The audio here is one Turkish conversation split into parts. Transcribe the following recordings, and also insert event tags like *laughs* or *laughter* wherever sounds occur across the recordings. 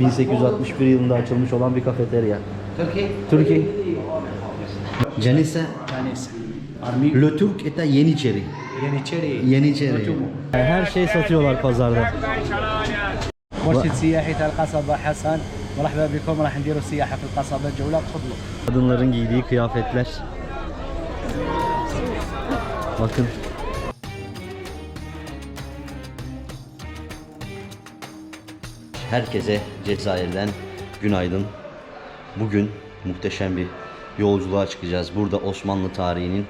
1861 yılında açılmış olan bir kafeterya. Turkey? Türkiye. Canisa. Canis. Army. Le Turk eta Yeniçeri. Yeniçeri. Yeniçeri. Her şey satıyorlar pazarda. مرشد سياحي تاع القصبة حسن مرحبا بكم راح نديروا سياحة في القصبة جولة تفضلوا Kadınların giydiği kıyafetler. Bakın. Herkese Cezayir'den günaydın. Bugün muhteşem bir yolculuğa çıkacağız. Burada Osmanlı tarihinin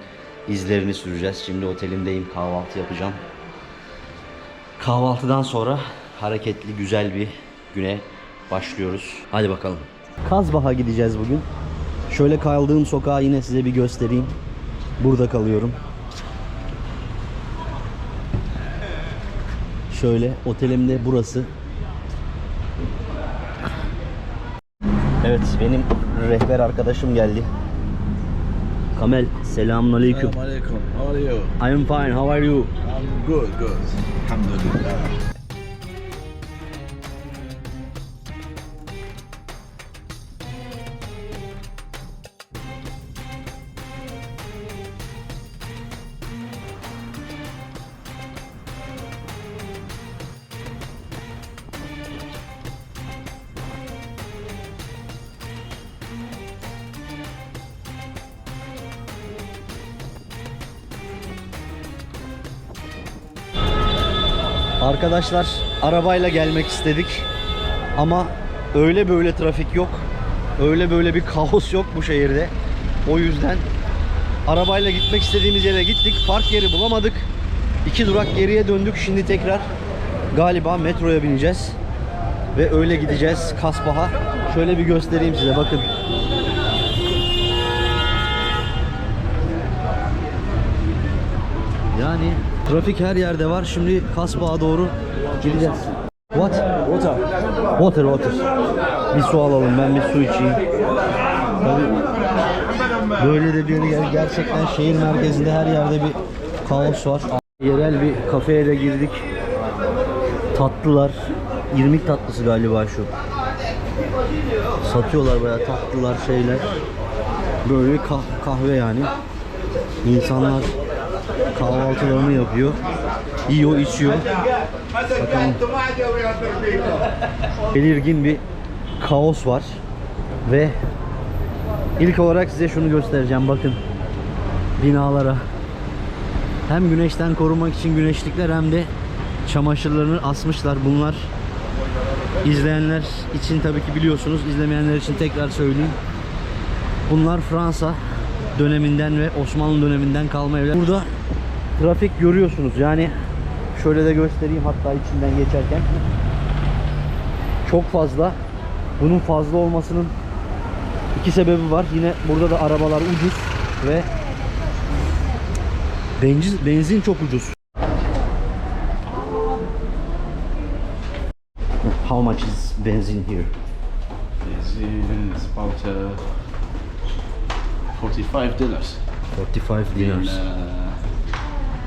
izlerini süreceğiz. Şimdi otelimdeyim, kahvaltı yapacağım. Kahvaltıdan sonra hareketli güzel bir güne başlıyoruz. Hadi bakalım. Kazbah'a gideceğiz bugün. Şöyle kaldığım sokağı yine size bir göstereyim. Burada kalıyorum. Şöyle otelimde burası. Evet benim rehber arkadaşım geldi. Kamel selamun aleyküm. Assalamu alaikum. How are you? I am fine. How are you? I'm good, good. Alhamdulillah. Arkadaşlar arabayla gelmek istedik. Ama öyle böyle trafik yok. Öyle böyle bir kaos yok bu şehirde. O yüzden arabayla gitmek istediğimiz yere gittik. Park yeri bulamadık. İki durak geriye döndük. Şimdi tekrar galiba metroya bineceğiz. Ve öyle gideceğiz Kasbah'a. Şöyle bir göstereyim size bakın. Trafik her yerde var. Şimdi Kasbah'a doğru gideceğiz. What? Water. Water, water. Bir su alalım. Ben bir su içeyim. Tabii böyle de bir yer gerçekten şehir merkezinde her yerde bir kaos var. Yerel bir kafeye de girdik. Tatlılar. İrmik tatlısı galiba şu. Satıyorlar bayağı tatlılar şeyler. Böyle kah- kahve yani. İnsanlar kahvaltılarını yapıyor. Yiyor, içiyor. Bakalım. Belirgin bir kaos var. Ve ilk olarak size şunu göstereceğim. Bakın binalara. Hem güneşten korumak için güneşlikler hem de çamaşırlarını asmışlar. Bunlar izleyenler için tabii ki biliyorsunuz. izlemeyenler için tekrar söyleyeyim. Bunlar Fransa döneminden ve Osmanlı döneminden kalma evler. Burada trafik görüyorsunuz. Yani şöyle de göstereyim hatta içinden geçerken. Çok fazla. Bunun fazla olmasının iki sebebi var. Yine burada da arabalar ucuz ve benzin, benzin çok ucuz. How much is benzin here? It's about uh, 45 dollars. 45 In, dinars. uh,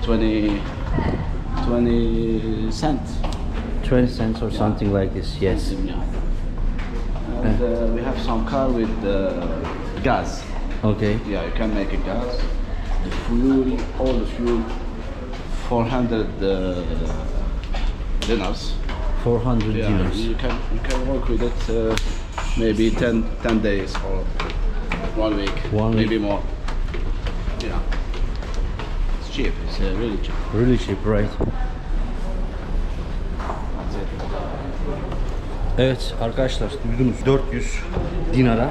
20, 20 cents. 20 cents or something like this. Yes. Yeah. And uh, we have some car with uh, gas. Okay. Yeah, you can make a gas. The fuel, all the fuel, 400 uh, dinars. 400 Yeah, dinars. you can you can work with it uh, maybe 10, 10 days or one week, One maybe week. more. Cheap. It's uh, really cheap. Really cheap, right? Evet arkadaşlar duydunuz 400 dinara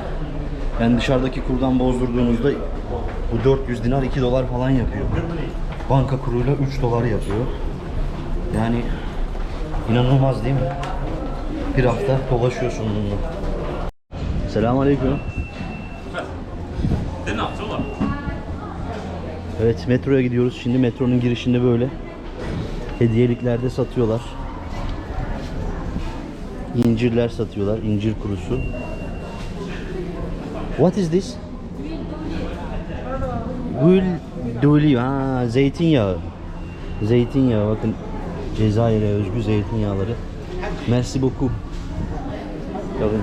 yani dışarıdaki kurdan bozdurduğunuzda bu 400 dinar 2 dolar falan yapıyor. Banka kuruyla 3 dolar yapıyor. Yani inanılmaz değil mi? Bir hafta dolaşıyorsun bununla. Selamun Aleyküm. Evet metroya gidiyoruz. Şimdi metronun girişinde böyle hediyeliklerde satıyorlar. İncirler satıyorlar. incir kurusu. What is this? Gül duli. Ha, zeytinyağı. Zeytinyağı bakın. Cezayir'e özgü zeytinyağları. Merci beaucoup. Bakın.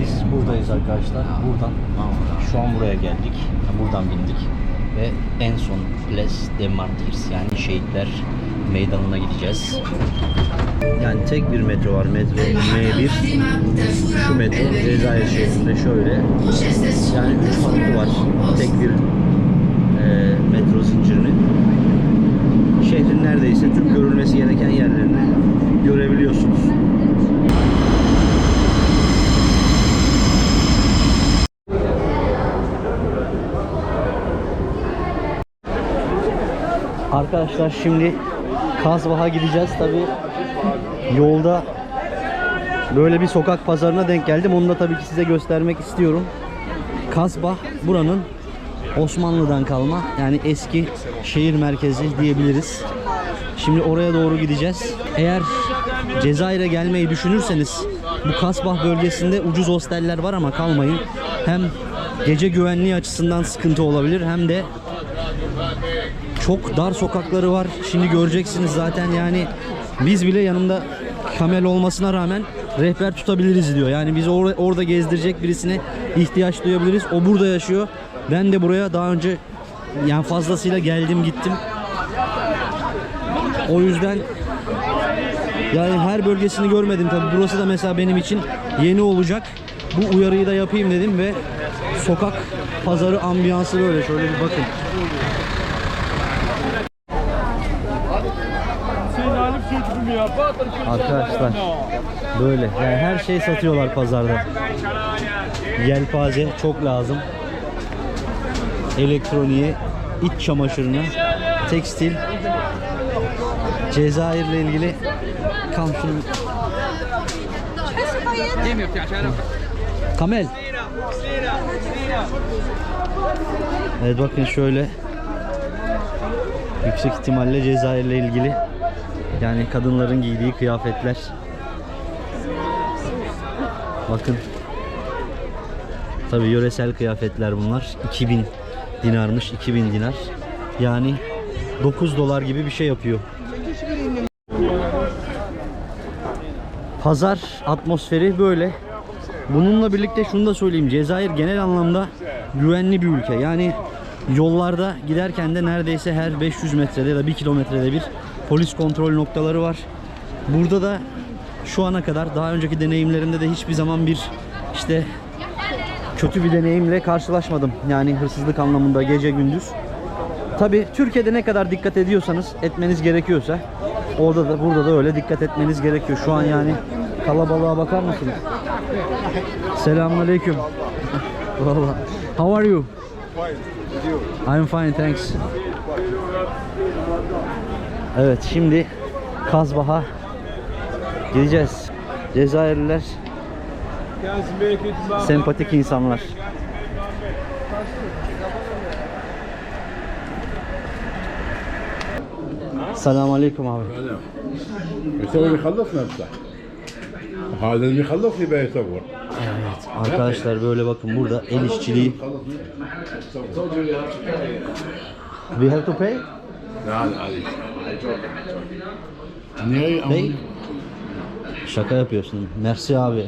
Biz buradayız arkadaşlar. Buradan şu an buraya geldik. Buradan bindik ve en son Place de Martyrs yani şehitler meydanına gideceğiz. Yani tek bir metro var. Metro M1. Şu metro Cezayir şehrinde şöyle. Yani üç hattı var. Tek bir e, metro zincirinin. Şehrin neredeyse tüm görülmesi gereken yerlerini görebiliyorsunuz. Arkadaşlar şimdi Kazbah'a gideceğiz. Tabi yolda böyle bir sokak pazarına denk geldim. Onu da tabii ki size göstermek istiyorum. Kazbah buranın Osmanlı'dan kalma yani eski şehir merkezi diyebiliriz. Şimdi oraya doğru gideceğiz. Eğer Cezayir'e gelmeyi düşünürseniz bu Kasbah bölgesinde ucuz hosteller var ama kalmayın. Hem gece güvenliği açısından sıkıntı olabilir hem de çok dar sokakları var. Şimdi göreceksiniz zaten yani biz bile yanımda kamel olmasına rağmen rehber tutabiliriz diyor. Yani bizi or- orada gezdirecek birisine ihtiyaç duyabiliriz. O burada yaşıyor. Ben de buraya daha önce yani fazlasıyla geldim gittim. O yüzden yani her bölgesini görmedim tabi. Burası da mesela benim için yeni olacak. Bu uyarıyı da yapayım dedim ve sokak pazarı ambiyansı böyle. Şöyle bir bakın. Arkadaşlar böyle yani her şey satıyorlar pazarda. Yelpaze çok lazım. Elektroniğe, iç çamaşırına, tekstil, Cezayir'le ilgili kam şunu Kamel. Evet bakın şöyle yüksek ihtimalle Cezayir'le ilgili yani kadınların giydiği kıyafetler. Bakın. Tabi yöresel kıyafetler bunlar. 2000 dinarmış. 2000 dinar. Yani 9 dolar gibi bir şey yapıyor. Pazar atmosferi böyle. Bununla birlikte şunu da söyleyeyim. Cezayir genel anlamda güvenli bir ülke. Yani yollarda giderken de neredeyse her 500 metrede ya da 1 kilometrede bir polis kontrol noktaları var. Burada da şu ana kadar daha önceki deneyimlerimde de hiçbir zaman bir işte kötü bir deneyimle karşılaşmadım. Yani hırsızlık anlamında gece gündüz. Tabi Türkiye'de ne kadar dikkat ediyorsanız etmeniz gerekiyorsa orada da burada da öyle dikkat etmeniz gerekiyor. Şu an yani kalabalığa bakar mısınız? Selamünaleyküm. *laughs* Valla. How are you? I'm fine, thanks. Evet, şimdi Kazbah'a gideceğiz. Cezayirliler sempatik insanlar. Selamun aleyküm abi. يسوي يخلص نفسه هذا اللي يخلص يبقى يصور Evet, arkadaşlar böyle bakın burada el işçiliği. We have to pay? لا لا Niye? Ne? Şaka yapıyorsun. Merci abi.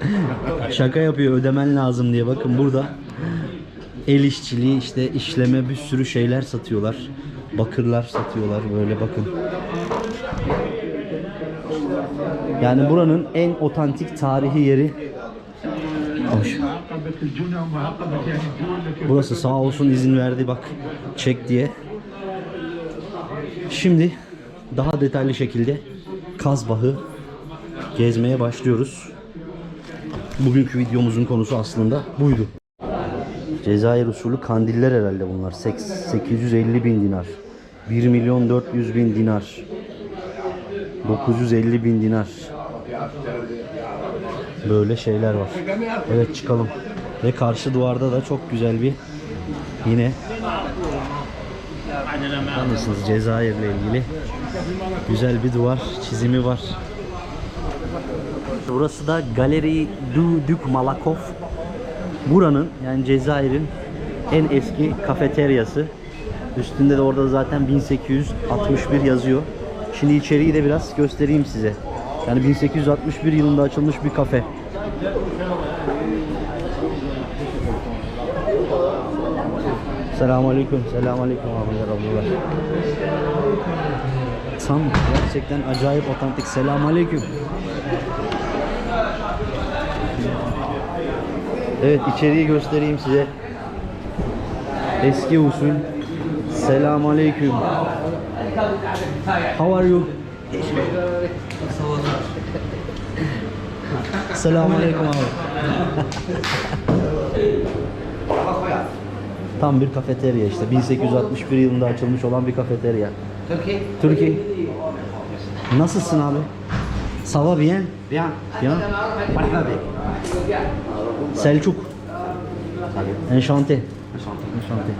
*laughs* Şaka yapıyor ödemen lazım diye. Bakın burada el işçiliği işte işleme bir sürü şeyler satıyorlar. Bakırlar satıyorlar böyle bakın. Yani buranın en otantik tarihi yeri Hoş. Burası sağ olsun izin verdi bak çek diye. Şimdi daha detaylı şekilde Kazbah'ı gezmeye başlıyoruz. Bugünkü videomuzun konusu aslında buydu. Cezayir usulü kandiller herhalde bunlar. Sek- 850 bin dinar. 1 milyon 400 bin dinar. 950 bin dinar. Böyle şeyler var. Evet çıkalım. Ve karşı duvarda da çok güzel bir yine Tanırsınız Cezayir'le ilgili güzel bir duvar çizimi var. Burası da Galeri du Duc Malakoff. Buranın yani Cezayir'in en eski kafeteryası. Üstünde de orada zaten 1861 yazıyor. Şimdi içeriği de biraz göstereyim size. Yani 1861 yılında açılmış bir kafe. Selamun Aleyküm. Selamun Aleyküm abiler ablalar. Tam gerçekten acayip otantik. Selamun Aleyküm. Evet içeriği göstereyim size. Eski usul. Selamun Aleyküm. How are you? Selamun Aleyküm abi. Tam bir kafeterya işte. 1861 yılında açılmış olan bir kafeterya. Türkiye. Türkiye. Nasılsın abi? Sava bien. Bien. Bien. Merhaba. Selçuk. Enşante. Enşante.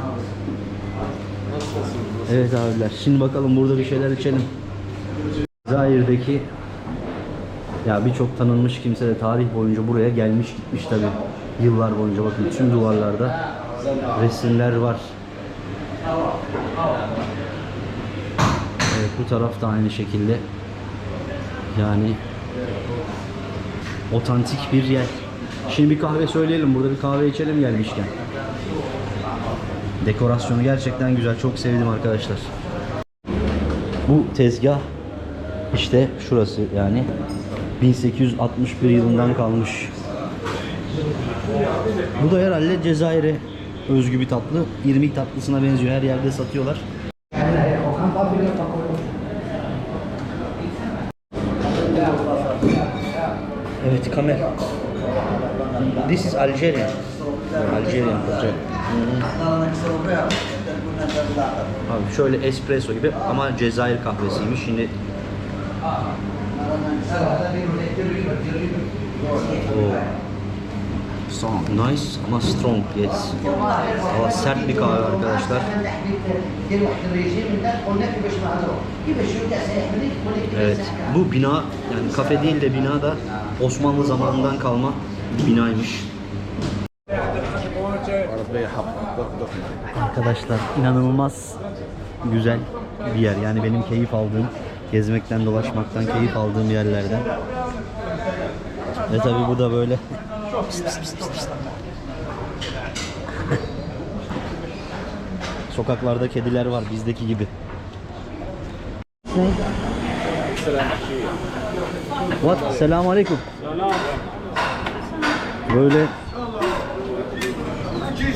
Evet abiler. Şimdi bakalım burada bir şeyler içelim. Zair'deki ya birçok tanınmış kimse de tarih boyunca buraya gelmiş gitmiş tabi. Yıllar boyunca bakın tüm duvarlarda resimler var. Evet bu taraf da aynı şekilde. Yani otantik bir yer. Şimdi bir kahve söyleyelim. Burada bir kahve içelim gelmişken. Dekorasyonu gerçekten güzel. Çok sevdim arkadaşlar. Bu tezgah işte şurası yani 1861 yılından kalmış. Bu da herhalde Cezayir'e özgü bir tatlı. İrmik tatlısına benziyor. Her yerde satıyorlar. Evet kamera. This is Algerian. Algerian project. Abi şöyle espresso gibi ama Cezayir kahvesiymiş. Şimdi Strong. nice ama strong yes. Ama sert bir kahve arkadaşlar. Evet. Bu bina yani kafe değil de bina da Osmanlı zamanından kalma bir binaymış. Arkadaşlar inanılmaz güzel bir yer. Yani benim keyif aldığım, gezmekten, dolaşmaktan keyif aldığım yerlerden. Ve tabi bu da böyle Sokaklarda kediler var bizdeki gibi. What? Selamun aleyküm. Böyle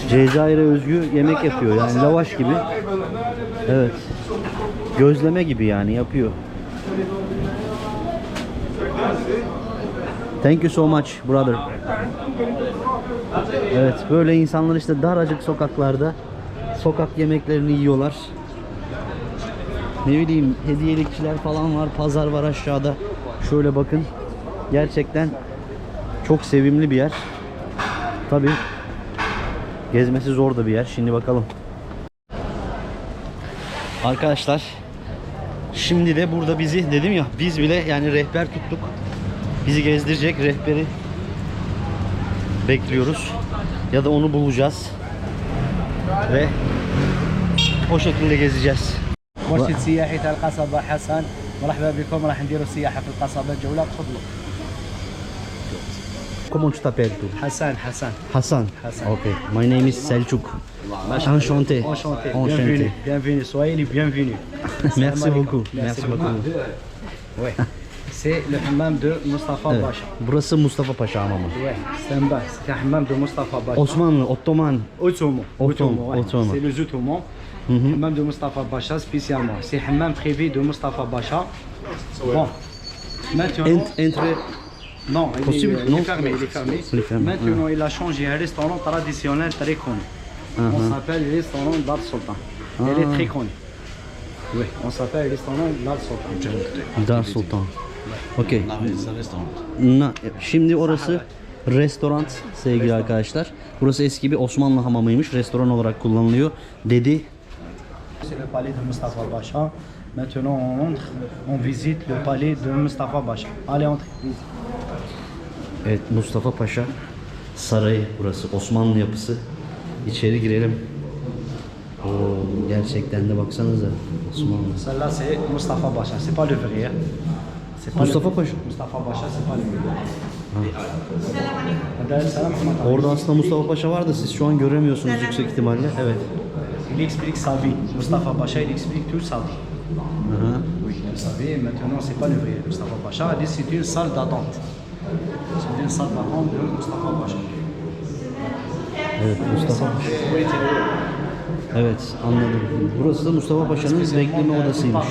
Cezayir'e özgü yemek yapıyor yani lavaş gibi. Evet. Gözleme gibi yani yapıyor. Thank you so much brother. Evet böyle insanlar işte daracık sokaklarda sokak yemeklerini yiyorlar. Ne bileyim hediyelikçiler falan var, pazar var aşağıda. Şöyle bakın. Gerçekten çok sevimli bir yer. Tabi gezmesi zor da bir yer. Şimdi bakalım. Arkadaşlar şimdi de burada bizi dedim ya biz bile yani rehber tuttuk. Bizi gezdirecek rehberi bekliyoruz. Ya da onu bulacağız. Ve o şekilde gezeceğiz. مرشد سياحي تاع القصبة حسن مرحبا بكم راح نديروا سياحة في القصبة جولة تفضلوا Comment tu t'appelles tu? حسن حسن Hassan. Hassan. Okay. My name is Selçuk. Enchanté. Enchanté. Enchanté. Bienvenue. Bienvenue. Soyez les bienvenus. *laughs* Merci Salam beaucoup. alaikum. Merci beaucoup. Ouais. C'est le hammam de Mustafa Evet. Pacha. Burası Mustafa Paşa hamamı. Ouais. C'est un bas. C'est un hammam de Mustafa Pacha. Osmanlı, Ottoman. Ottoman. Ottoman, ouais. Ottoman. C'est les Ottomans. Hammam de Mustafa Pacha spécialement. C'est hammam privé de Mustafa Pacha. Bon. Maintenant. Ent, entre Non, il Possible, est, il non est fermé, il est fermé. Il est fermé, Maintenant, il a changé un restaurant traditionnel très connu. On Mhm. s'appelle le restaurant Dar Sultan. Il est Ah. très connu. Oui, on s'appelle le restaurant Dar Sultan. Dar Sultan. Restaurant. Na, şimdi orası restoran sevgili arkadaşlar. Burası eski bir Osmanlı hamamıymış. Restoran olarak kullanılıyor dedi. C'est le palais de Mustafa Pacha. Maintenant, on entre, on visite le palais de Mustafa Pacha. Allez, entre. visite. Evet Mustafa Paşa Sarayı burası. Osmanlı yapısı. İçeri girelim. Oo, gerçekten de baksanıza Osmanlı. Celle-là, c'est Mustafa Pacha. C'est pas le vrai. hein. Mustafa. Paşa. Mustafa selam Ahmet abi. Orada aslında Mustafa Paşa var da siz şu an göremiyorsunuz yüksek ihtimalle. Evet. Il explique sa vie. Mustafa Pacha, il explique toute sa vie. Aha. Oui, vous savez, maintenant, c'est pas le vrai Mustafa Pacha. a dit c'est une salle d'attente. C'est une salle d'attente de Mustafa Pacha. Evet Mustafa Paşa. Evet anladım. Burası da Mustafa Paşa'nın bekleme odasıymış.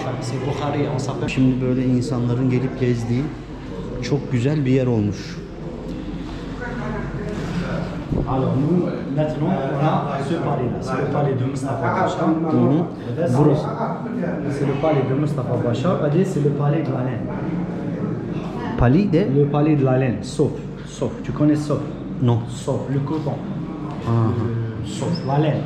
Şimdi böyle insanların gelip gezdiği çok güzel bir yer olmuş. Alors, nous, maintenant, on a ce palais-là. C'est le palais de Mustafa Pacha. Burası. C'est le palais de Mustafa Pacha. Regardez, c'est le palais de la laine. Pali de Le palais de la laine, sauf. Sauf. Tu connais sauf no. Sauf, le coton. Aha. Sauf, la laine.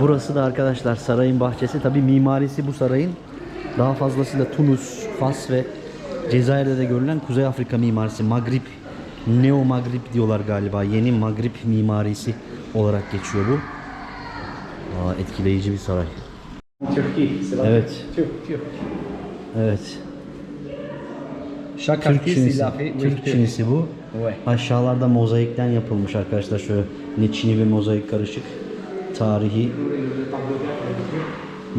Burası da arkadaşlar sarayın bahçesi. Tabi mimarisi bu sarayın daha fazlasıyla Tunus, Fas ve Cezayir'de de görülen Kuzey Afrika mimarisi. Magrib, Neo Magrib diyorlar galiba. Yeni Magrib mimarisi olarak geçiyor bu. Aa, etkileyici bir saray. Evet. Turc, Turc. Evet. Chaque Türk çinisi. Türk çinisi bu. Ouais. Aşağılarda mozaikten yapılmış arkadaşlar. Şöyle ne çini ve mozaik karışık. Tarihi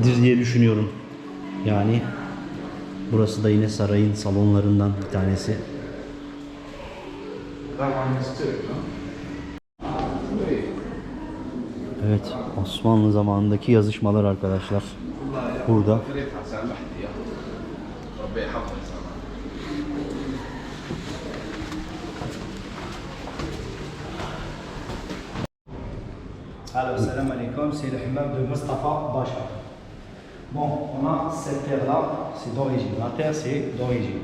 dir diye düşünüyorum. Yani burası da yine sarayın salonlarından bir tanesi. Evet, Osmanlı zamanındaki yazışmalar arkadaşlar. Burada. Alors, salam alaikum, c'est le de Mustafa Bacha. Bon, on a cette terre-là, c'est d'origine. La terre, c'est d'origine.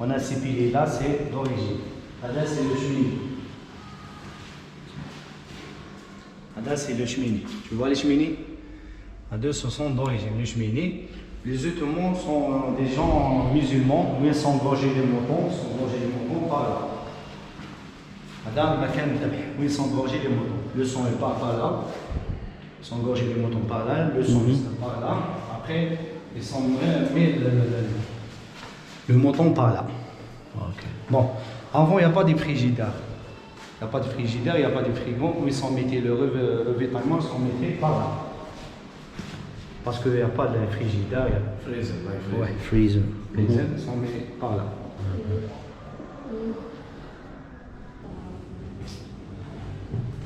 On a ces piliers-là, c'est d'origine. Là, c'est le cheminée. Là, c'est le cheminée. Tu vois les cheminées Là, ce sont d'origine, les cheminées. Les Ottomans sont euh, des gens musulmans, mais ils sont gorgés des moutons, ils sont gorgés des moutons par là. Madame Makan où ils sont gorgés les moutons. Le sang est part par là. Ils sont gorgés les moutons par là. Le sang est par là. Après, ils sont mis le, le, le- le mouton par là. Bon, avant, il n'y a pas de frigidaire. Il n'y a pas de frigidaire, il n'y a pas de frigo où ils sont mis le revê- revêtement, ils sont mis par là. Parce qu'il n'y a pas de frigidaire, il y a ouais. Freezer. Les ailes sont mis par là.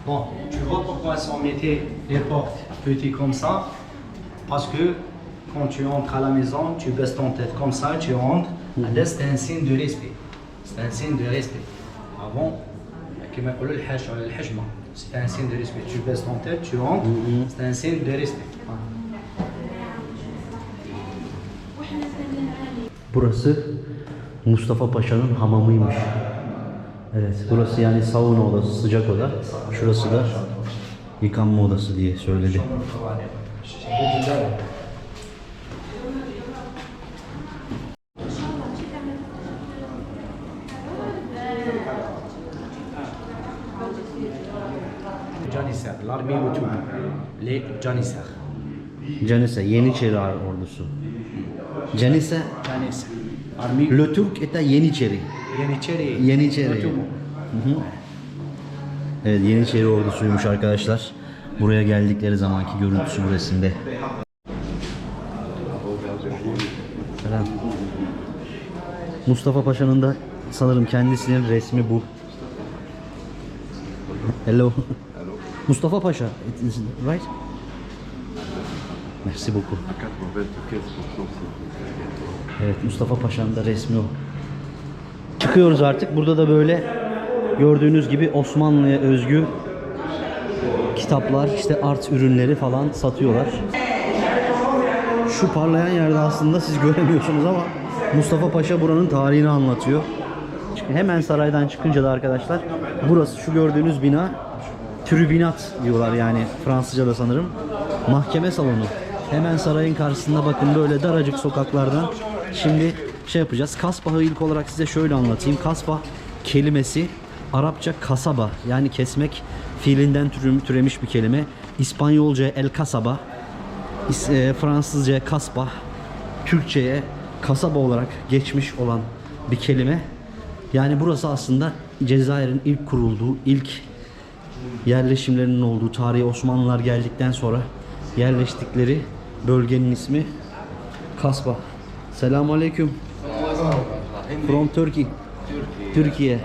Bon, tu vois pourquoi elles sont mettées les portes petites comme ça? Parce que quand tu entres à la maison, tu baisses ton tête comme ça, tu entres. Là, c'est un signe de respect. C'est un signe de respect. Avant, on le hajj ou le hajma, c'est un signe de respect. Tu baisses ton tête, tu entres, c'est un signe de respect. Burası Mustafa Paşa'nın hamamıymış. Evet, burası yani sauna odası, sıcak oda. Şurası da yıkanma odası diye söyledi. Ottomane, les Janissaires. Canise, Yeniçeri ordusu. Canise, Janissaires. Armée Le Türk eta Yeniçeri. Yeniçeri. Yeniçeri. Ottoman. Evet, Yeniçeri ordusuymuş arkadaşlar. Buraya geldikleri zamanki görüntüsü bu resimde. Selam. Mustafa Paşa'nın da sanırım kendisinin resmi bu. Hello. Mustafa Paşa, right? Merci beaucoup. Evet Mustafa Paşa'nın da resmi o. Çıkıyoruz artık. Burada da böyle gördüğünüz gibi Osmanlı'ya özgü kitaplar, işte art ürünleri falan satıyorlar. Şu parlayan yerde aslında siz göremiyorsunuz ama Mustafa Paşa buranın tarihini anlatıyor. Hemen saraydan çıkınca da arkadaşlar burası şu gördüğünüz bina tribünat diyorlar yani Fransızca'da sanırım. Mahkeme salonu. Hemen sarayın karşısında bakın böyle daracık sokaklardan. Şimdi şey yapacağız. Kasbah'ı ilk olarak size şöyle anlatayım. Kasbah kelimesi Arapça kasaba yani kesmek fiilinden türemiş bir kelime. İspanyolca el kasaba, e, Fransızca kasbah, Türkçe'ye kasaba olarak geçmiş olan bir kelime. Yani burası aslında Cezayir'in ilk kurulduğu, ilk yerleşimlerinin olduğu tarihi Osmanlılar geldikten sonra yerleştikleri bölgenin ismi Kasba. Selamun Aleyküm. From Turkey. Türkiye.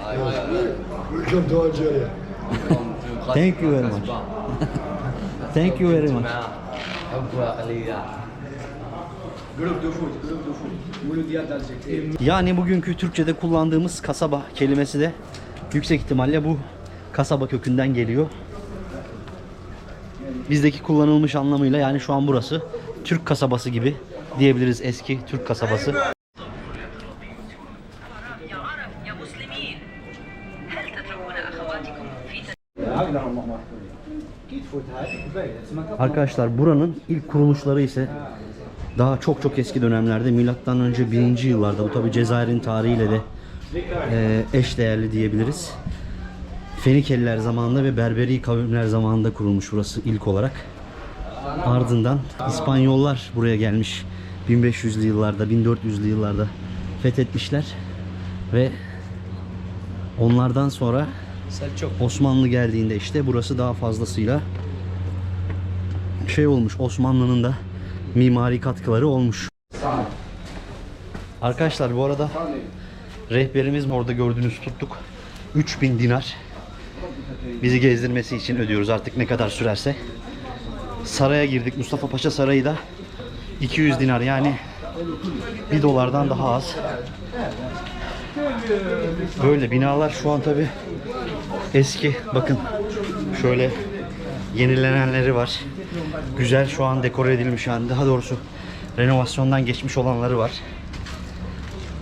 Welcome to Algeria. Thank you very much. *laughs* Thank you very much. Yani bugünkü Türkçe'de kullandığımız kasaba kelimesi de yüksek ihtimalle bu kasaba kökünden geliyor. Bizdeki kullanılmış anlamıyla yani şu an burası Türk kasabası gibi diyebiliriz eski Türk kasabası. Arkadaşlar buranın ilk kuruluşları ise daha çok çok eski dönemlerde milattan önce 1. yıllarda bu tabi Cezayir'in tarihiyle de e, eş değerli diyebiliriz. Fenikeliler zamanında ve Berberi kavimler zamanında kurulmuş burası ilk olarak. Ardından İspanyollar buraya gelmiş 1500'lü yıllarda 1400'lü yıllarda fethetmişler ve onlardan sonra Osmanlı geldiğinde işte burası daha fazlasıyla şey olmuş Osmanlı'nın da mimari katkıları olmuş. Arkadaşlar bu arada rehberimiz orada gördüğünüz tuttuk. 3000 dinar bizi gezdirmesi için ödüyoruz artık ne kadar sürerse. Saraya girdik. Mustafa Paşa Sarayı da 200 dinar yani 1 dolardan daha az. Böyle binalar şu an tabi eski. Bakın şöyle yenilenenleri var. Güzel şu an dekore edilmiş yani daha doğrusu renovasyondan geçmiş olanları var.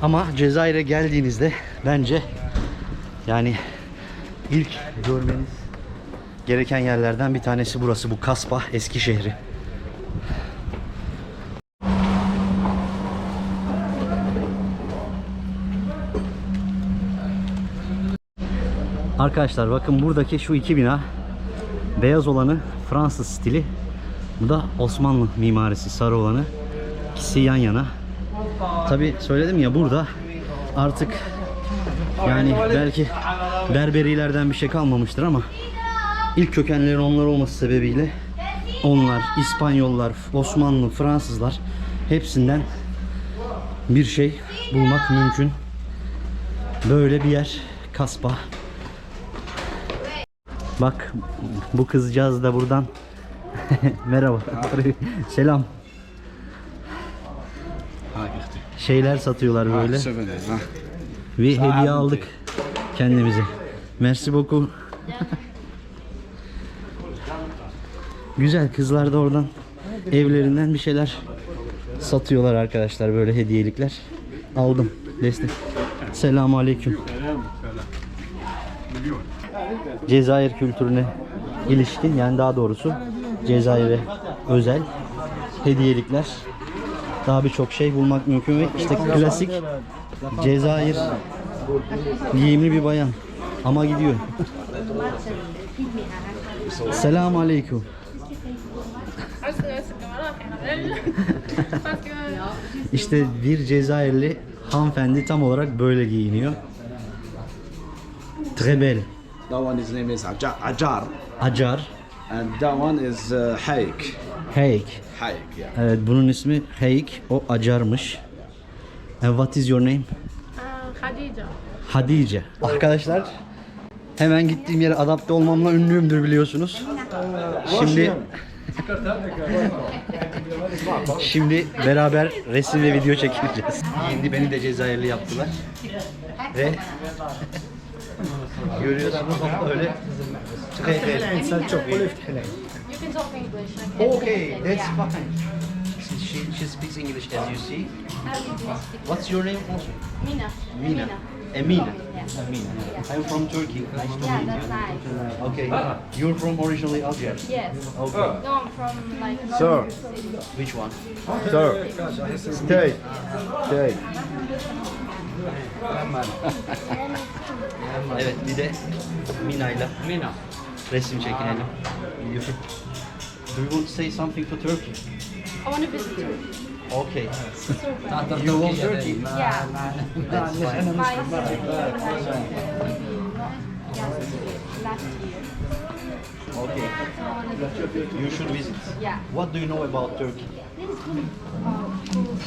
Ama Cezayir'e geldiğinizde bence yani ilk görmeniz gereken yerlerden bir tanesi burası bu Kasbah eski şehri. Arkadaşlar bakın buradaki şu iki bina beyaz olanı Fransız stili bu da Osmanlı mimarisi sarı olanı ikisi yan yana tabi söyledim ya burada artık yani belki Berberilerden bir şey kalmamıştır ama ilk kökenlerin onlar olması sebebiyle onlar İspanyollar, Osmanlı, Fransızlar hepsinden bir şey bulmak mümkün. Böyle bir yer kasba. Bak bu kızcağız da buradan *laughs* merhaba. *laughs* Selam. Şeyler satıyorlar böyle. Ve hediye aldık kendimize. Merci beaucoup. Güzel kızlar da oradan evlerinden bir şeyler satıyorlar arkadaşlar böyle hediyelikler. Aldım. Destek. Selamun aleyküm. Cezayir kültürüne ilişkin yani daha doğrusu Cezayir'e özel hediyelikler daha birçok şey bulmak mümkün ve işte klasik Cezayir giyimli bir bayan ama gidiyor. Selamun aleyküm. İşte bir Cezayirli hanımefendi tam olarak böyle giyiniyor. Très belle. That one his name is Ajar Acar. and that one is uh, Haik. Heyk. Haik, yeah. Evet bunun ismi Heyk. O Acarmış. And what is your name? Khadija. Hadice. Arkadaşlar hemen gittiğim yere adapte olmamla ünlüyümdür biliyorsunuz. Şimdi *laughs* Şimdi beraber resim ve video çekeceğiz. Şimdi beni de Cezayirli yaptılar. Ve *laughs* görüyorsunuz öyle Très belle. You can talk English. I can Okay, that's fine. She, she speaks English as you see. You? What's your name also? Mina. Mina. Emina. Yeah. Emina. I'm from Turkey. Nice to Yeah, meet that's you. nice. Okay. You're from originally Algeria. Yes. Okay. No, I'm from like Sir. Northern City. Which one? Sir, stay. Stay. *laughs* Evet bir de Mina'yla Mina. resim çekinelim. YouTube. Do you want to say something to Turkey? I want to visit Turkey. Okay. Super. You love Turkey? Yeah. That's fine. My sister came like maybe not yesterday, last year. Okay. So I want to visit. You should visit. Yeah. What do you know about Turkey? Cool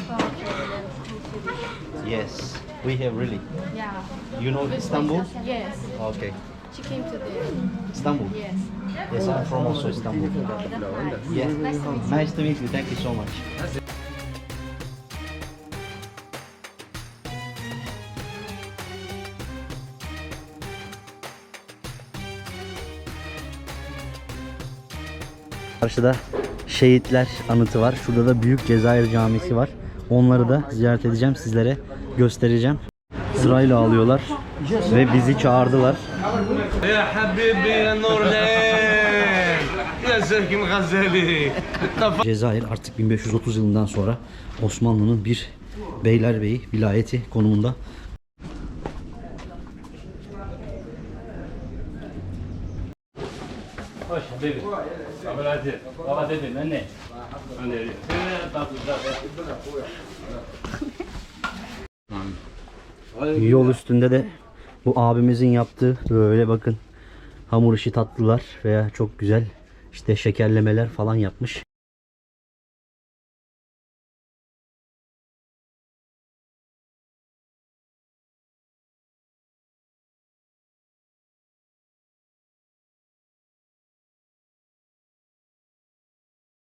culture and cool city. Yes, we have really. Yeah. You know Istanbul? Yes. Okay. She came to the. Istanbul. Yes. Yes, I'm from also Istanbul. Oh, that's nice. Yeah. Nice to meet you. Nice to meet you. Thank you so much. Karşıda şehitler anıtı var. Şurada da Büyük Cezayir Camisi var. Onları da ziyaret edeceğim. Sizlere göstereceğim. Sırayla alıyorlar ve bizi çağırdılar. يا حبيبي يا نور العين يا زكي الغزالي Cezayir artık 1530 yılından sonra Osmanlı'nın bir beylerbeyi vilayeti konumunda. Hoş حبيبي قبل عزيز بابا تدري مني Yol üstünde de bu abimizin yaptığı böyle bakın hamur işi tatlılar veya çok güzel işte şekerlemeler falan yapmış.